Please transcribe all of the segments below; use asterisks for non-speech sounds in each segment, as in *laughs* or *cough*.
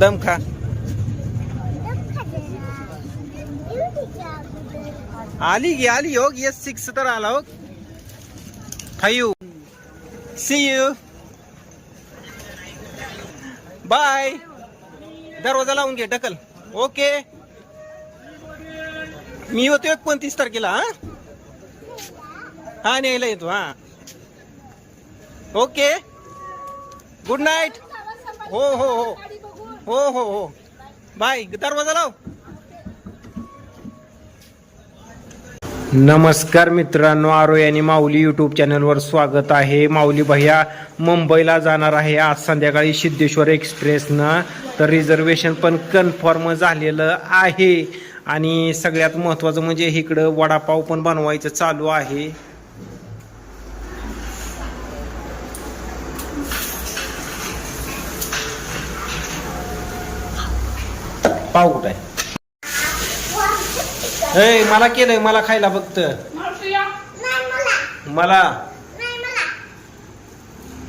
दम खा आली गी आली हो येस सिक्स तर आला हो फायू सी यू बाय दरवाजा लावून घे ढकल ओके मी होतो एकोणतीस तारखेला हा हा न्यायला येतो हा ओके गुड नाईट हो हो हो हो हो हो. बाय दरवाजा लाव. नमस्कार मित्रांनो आरो आणि माऊली यूट्यूब चॅनलवर स्वागत आहे. माऊली भैया मुंबईला जाणार आहे आज संध्याकाळी सिद्धेश्वर एक्सप्रेसनं तर रिझर्वेशन पण कन्फर्म झालेलं आहे. आणि सगळ्यात महत्त्वाचं म्हणजे इकडं वडापाव पण बनवायचं चालू आहे. पाव कुठं आहे? ए मला केलंय मला खायला फक्त. मला.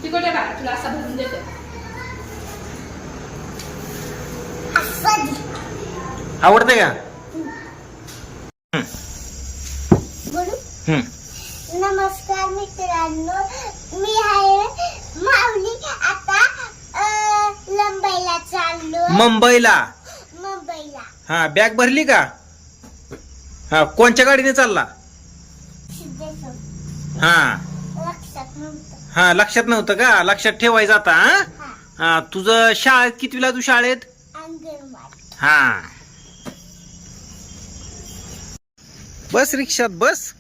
तिकडे बघा तुला असा भरून देते. आवडतंय का. नमस्कार मित्रांनो मी आहे माऊली. आता मुंबईला चाललो मुंबईला. हा बॅग भरली का? हा कोणच्या गाडीने चालला? हा. हा लक्षात नव्हतं का? लक्षात ठेवायचं आता हा? तुझं शाळेत कितवीला तू शाळेत? हा. बस रिक्षात बस.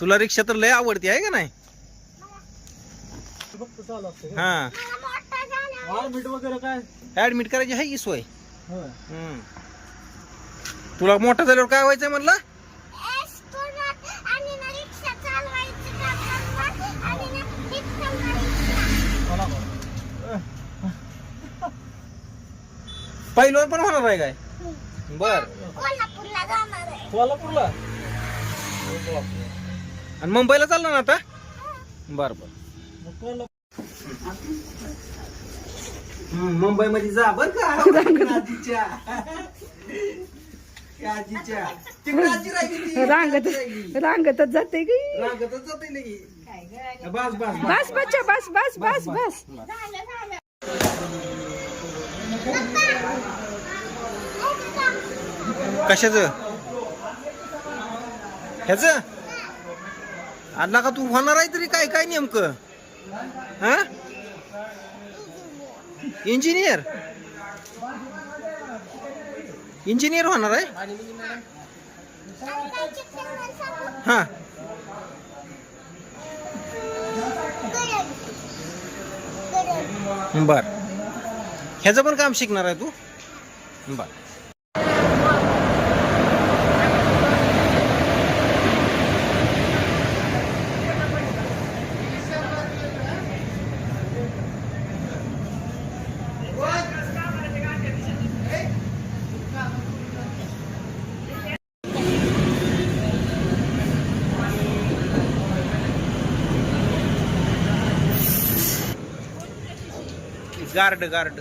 तुला रिक्षा तर लय आवडती आहे का नाही? हा. झाला वगैरे काय? ऍडमिट करायची आहे की सोय? हम्म. तुला मोठा झाल्यावर काय व्हायचं म्हणलं? पहिलं पण होणार आहे काय? बर. कोल्हापूरला आणि मुंबईला चाललं ना आता बर बर. मुंबई मध्ये जा बर का. *laughs* आजीच्या. राहिली ती. रांगत. रांगतच जाते की जाते लगी. बस बस बस. बच्चा बस बस बस बस झालं झालं. कशाच? ह्याच? आणला का तू? होणार आहे तरी काय काय नेमकं? हा? इंजिनियर इंजिनियर होणार आहे? हा. बर. ह्याचं पण काम शिकणार आहे तू? बर. Guard guard.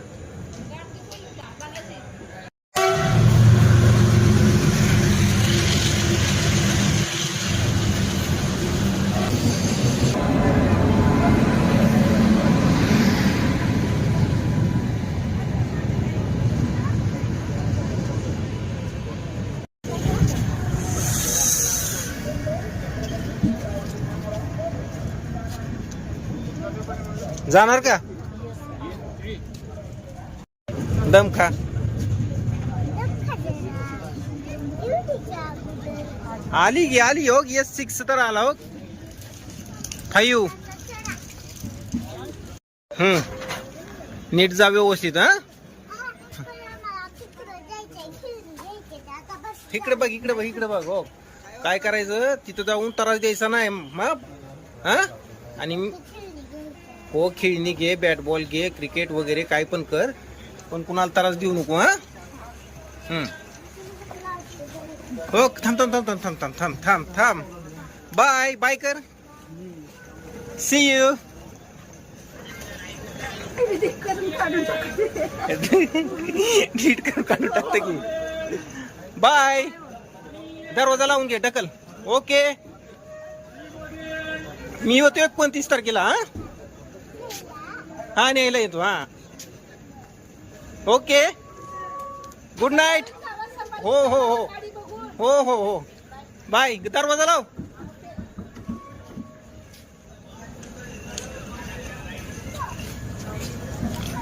जाणार का? दम खा आली गी आली हो येस सिक्स तर आला हो. फाईव्ह. हम्म. नीट जा व्यवस्थित हा? इकडे बघ इकडे बघ इकडे बघ हो. काय करायचं? तिथं जाऊन त्रास द्यायचा नाही मग हा? आणि हो खेळणी घे बॅट बॉल घे क्रिकेट वगैरे काय पण कर. पण कुणाला त्रास देऊ नको हा? हो. थांब थांब थांब थांब थांब थांब थांब थांब थांब. बाय बाय कर. सी यू नीट करून काढून टाकतं की. बाय. दरवाजा लावून घे ढकल. ओके मी होतो एकोणतीस तारखेला हा? हा न्यायला येतो हा. ओके. गुड नाईट हो हो हो. हो हो हो. बाय. दरवाजा लाव.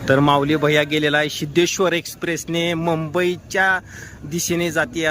तर माऊली भैया गेलेला आहे सिद्धेश्वर एक्सप्रेसने मुंबईच्या दिशेने जाते